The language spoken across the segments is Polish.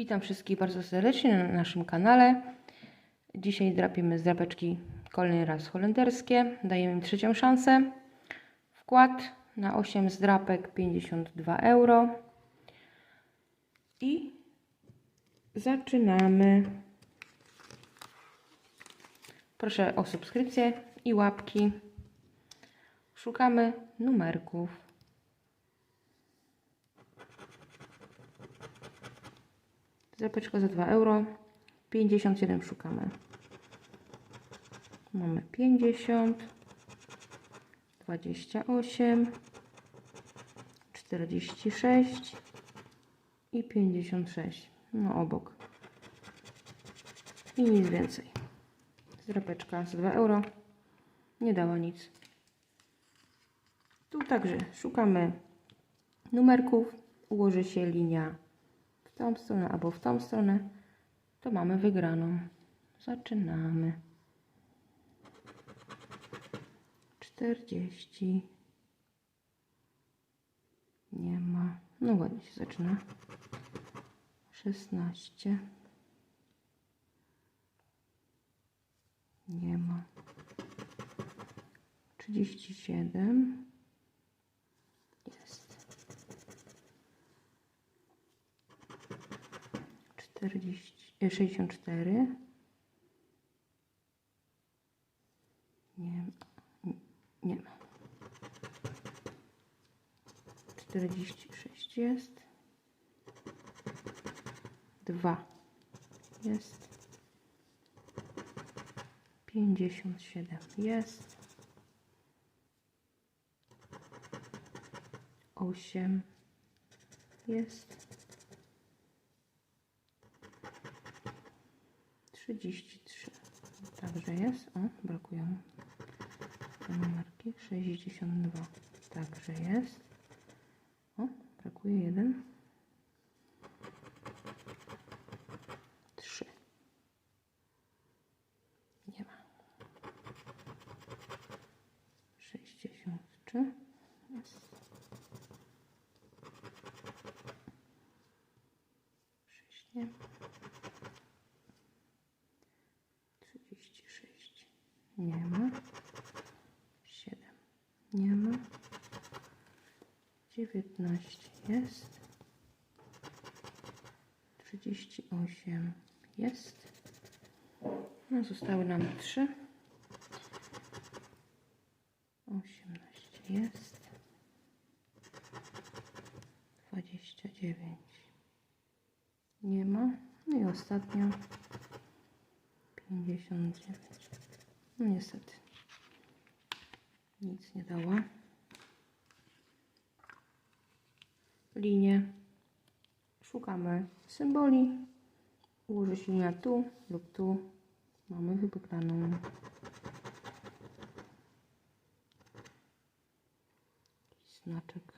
Witam wszystkich bardzo serdecznie na naszym kanale. Dzisiaj drapiemy zdrapeczki kolejny raz holenderskie. Dajemy im trzecią szansę. Wkład na 8 zdrapek 52 euro. I zaczynamy. Proszę o subskrypcję i łapki. Szukamy numerków. Zapeczka za 2 euro. 57 szukamy. Mamy 50, 28, 46 i 56. No obok. I nic więcej. Zdrapeczka za 2 euro. Nie dała nic. Tu także szukamy numerków. Ułoży się linia tą stronę albo w tą stronę, to mamy wygraną. Zaczynamy. 40. Nie ma. No ładnie się zaczyna. 16. Nie ma. 37. Jest. 40, e, 64. Nie, nie ma. 46 jest. 2 jest. 57 jest. 8 jest. 33. Także jest. O, brakują numerki. 62. Także jest. O, brakuje jeden. 3. Nie ma. 63. Jest. 6 nie ma. 36 nie ma. 7 nie ma. 19 jest. 38 jest. No zostały nam 3 18 jest. 29 nie ma. No i ostatnia. 59. No niestety. Nic nie dała. Linie. Szukamy symboli. Ułoży się linia tu lub tu. Mamy wybraną. Znaczek.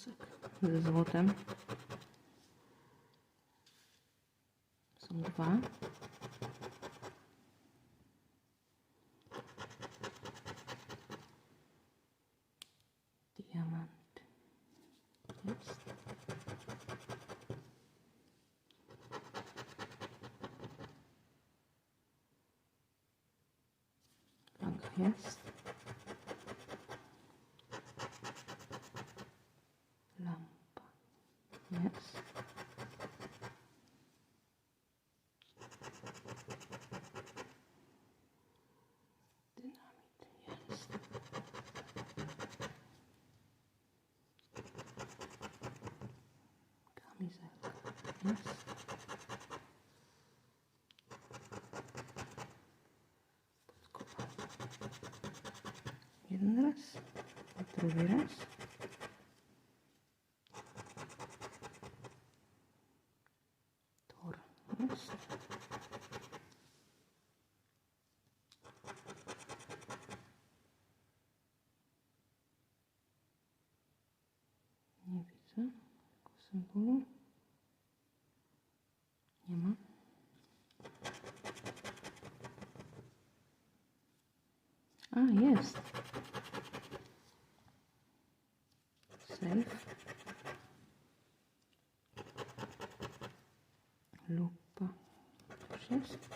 Włosek ze złotem. Są dwa. Diamant. Jest. Jest. Lampa. Jest. Dynamit. Jest. Kamizelka. Jest. Podkopane. Jeden raz. Drugi raz. Tor jest. Nie widzę tego symbolu. Nie ma. A, jest. Safe. Lupa. Też jest.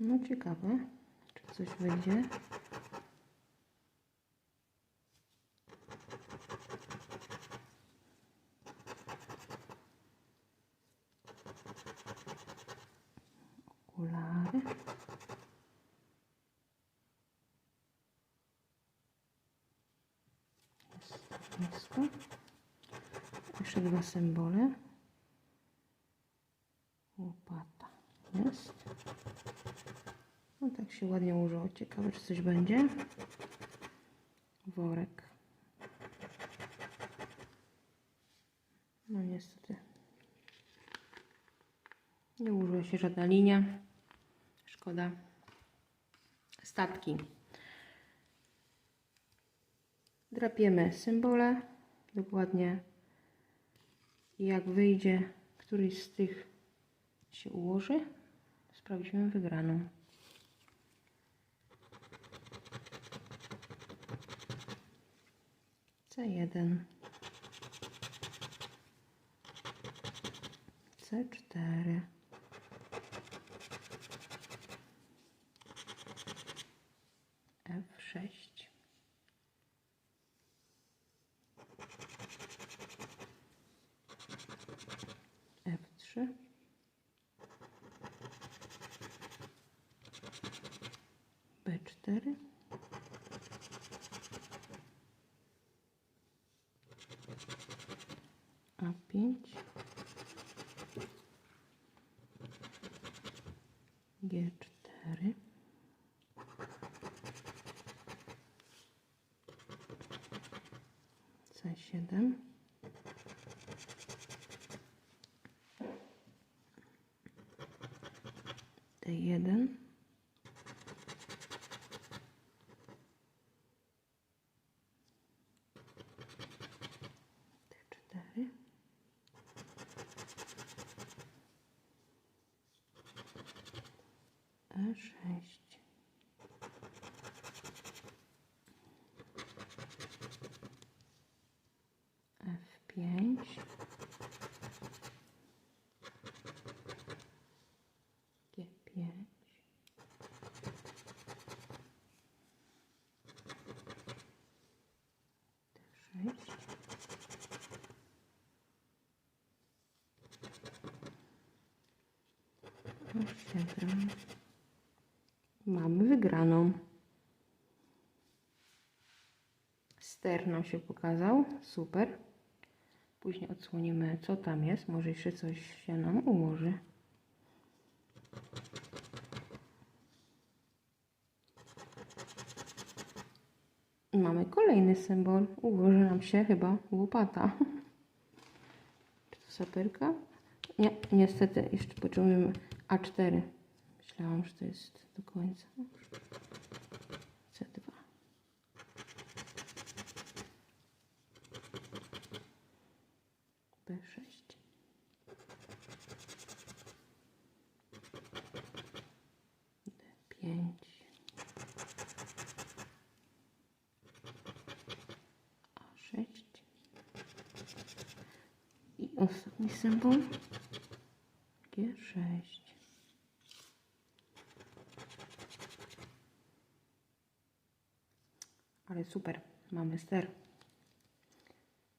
No ciekawe, czy coś wyjdzie. Okulary. Jeszcze dwa symbole. Łopata. Jest. No tak się ładnie ułożyło. Ciekawe, czy coś będzie. Worek. No niestety. Nie ułożyła się żadna linia. Szkoda. Statki. Drapiemy symbole. Dokładnie jak wyjdzie któryś z tych się ułoży, sprawdzimy wygraną. C1 C4 B4 A5 G4 C7 D1 D4 7 Mamy wygraną. Ster nam się pokazał. Super. Później odsłonimy, co tam jest. Może jeszcze coś się nam ułoży. Mamy kolejny symbol. Ułoży nam się chyba łopata. Czy to saperka? Nie, niestety jeszcze potrzebujemy A4. Myślałam, że to jest do końca. C2. B6. D5. A6. I ostatni symbol. G6. Ale super, mamy ster.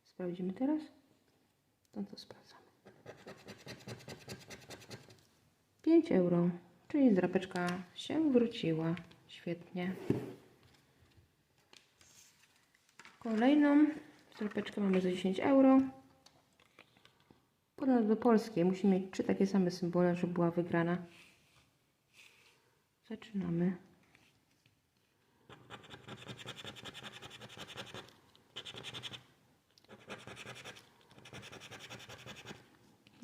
Sprawdzimy teraz? No to sprawdzamy. 5 euro, czyli drapeczka się wróciła. Świetnie. Kolejną drapeczkę mamy za 10 euro. Ponad do polskiej. Musimy mieć trzy takie same symbole, żeby była wygrana. Zaczynamy.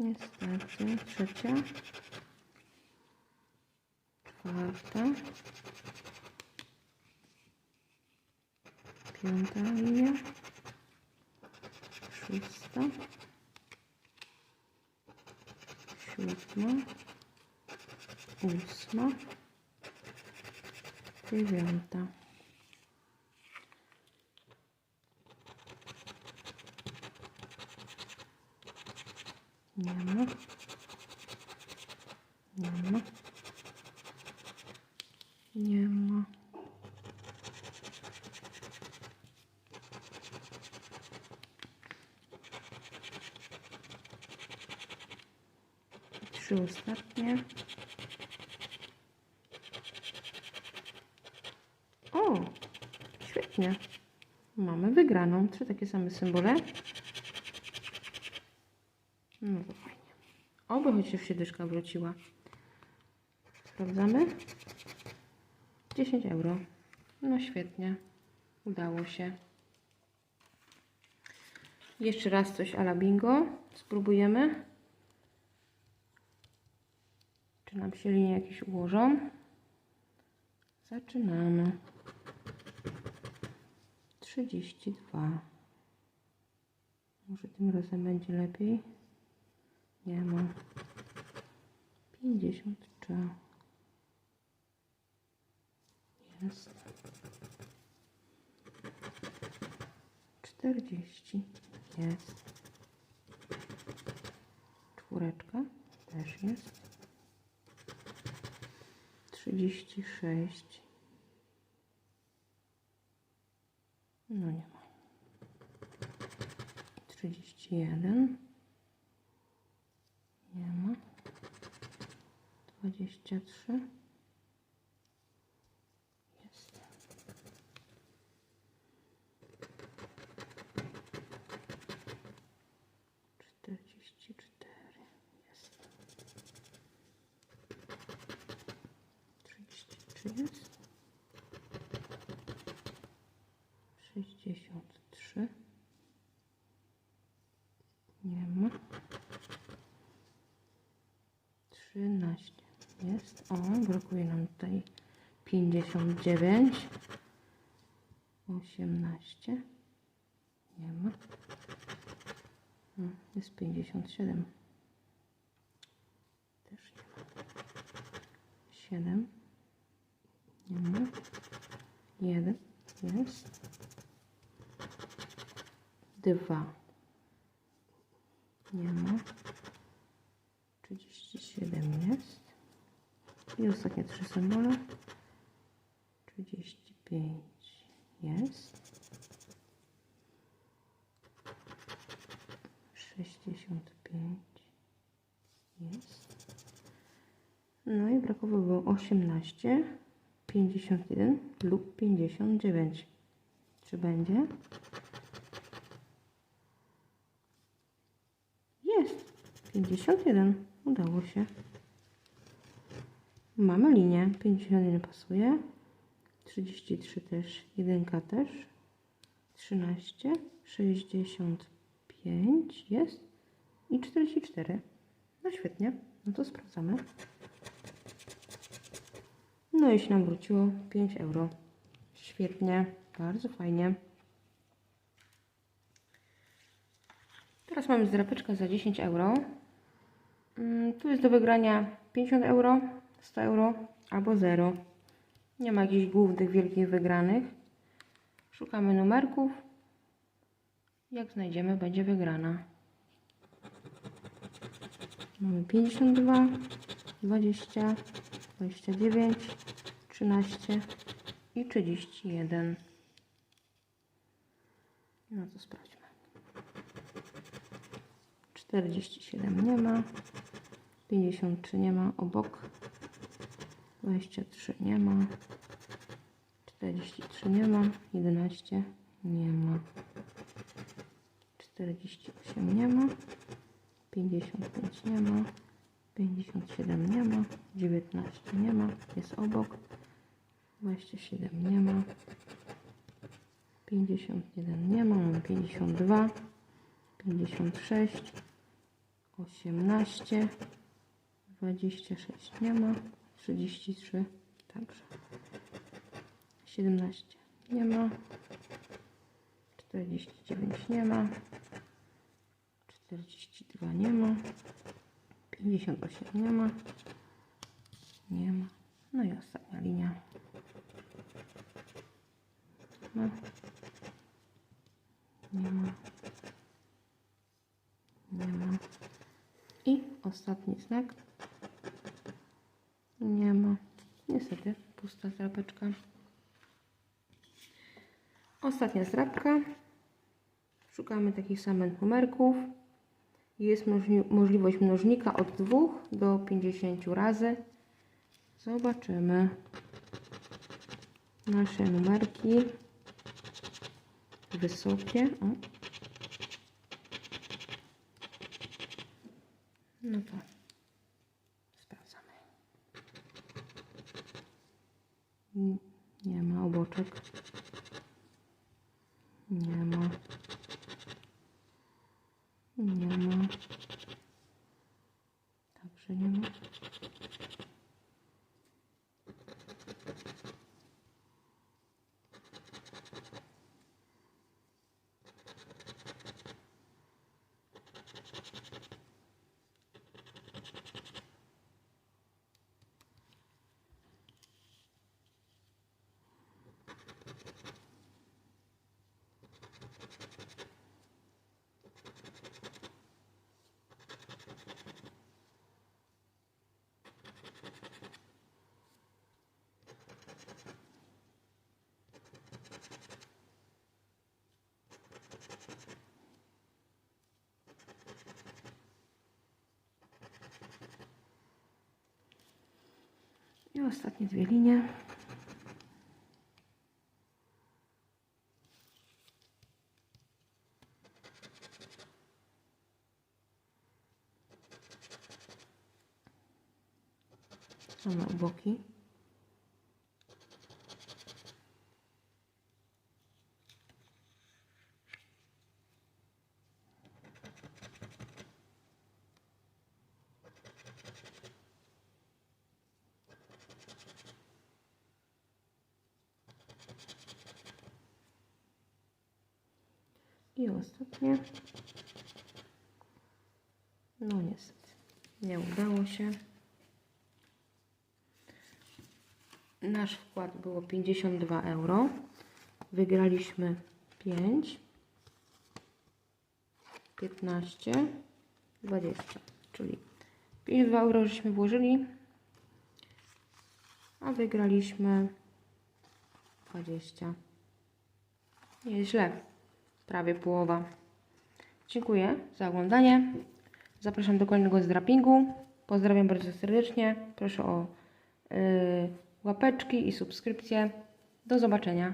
Ось так, це шача, пятая, п'ята лінія, шоста, сьома, осма. Nie ma. Nie ma. Trzy ostatnie. O, świetnie. Mamy wygraną. Trzy takie same symbole. No fajnie. Oby chociaż się dyszka wróciła. Sprawdzamy. 10 euro. No świetnie. Udało się. Jeszcze raz coś ala bingo. Spróbujemy. Czy nam się linie jakieś ułożą? Zaczynamy. 32. Może tym razem będzie lepiej? Nie ma. 53. Jest. 40. Jest. Czwóreczka też jest. 36. No nie ma. 31. Nie ma. 23. Jest. Czterdzieści cztery. Jest. Sześćdziesiąt trzy. Nie ma. 13 jest. O, brakuje nam tutaj 59. 18. Nie ma. No, jest 57. Też nie ma. 7. Nie ma. 1 jest. 2. Nie ma. 37 jest. I ostatnie trzy symbole. 35 jest. 65 jest. No i brakowało było 18, 51 lub 59. Czy będzie? Jest. 51. Udało się. Mamy linię. 51 pasuje. 33 też. Jedynka też. 13. 65 jest. I 44. No świetnie. No to sprawdzamy. No i się nam wróciło 5 euro. Świetnie. Bardzo fajnie. Teraz mamy zdrapeczkę za 10 euro. Mm, Tu jest do wygrania 50 euro, 100 euro albo 0. Nie ma jakichś głównych, wielkich wygranych. Szukamy numerków. Jak znajdziemy, będzie wygrana. Mamy 52, 20, 29, 13 i 31. No to sprawdźmy. 47 nie ma. 53 nie ma. Obok. 23 nie ma. 43 nie ma. 11 nie ma. 48 nie ma. 55 nie ma. 57 nie ma. 19 nie ma. Jest obok. 27 nie ma. 51 nie ma. Mam 52. 56. 18, 26 nie ma, 33 także, 17 nie ma, 49 nie ma. 42 nie ma. 58 nie ma. Nie ma. No i ostatnia linia. No. Nie ma. Nie ma. I ostatni znak. Nie ma. Niestety, pusta zdrapeczka. Ostatnia zdrapka. Szukamy takich samych numerków. Jest możli możliwość mnożnika od 2 do 50 razy. Zobaczymy nasze numerki. Wysokie. O. No to sprawdzamy. N- Nie ma oboczek. Nie ma. Nie ma. Także nie ma. I ostatnie dwie linie. Same boki. I ostatnie. No niestety, nie udało się. Nasz wkład było 52 euro. Wygraliśmy 5, 15, 20, czyli 52 euro żeśmy włożyli, a wygraliśmy 20. Nie jest źle, prawie połowa. Dziękuję za oglądanie. Zapraszam do kolejnego zdrapingu. Pozdrawiam bardzo serdecznie. Proszę o yy, łapeczki i subskrypcje. Do zobaczenia.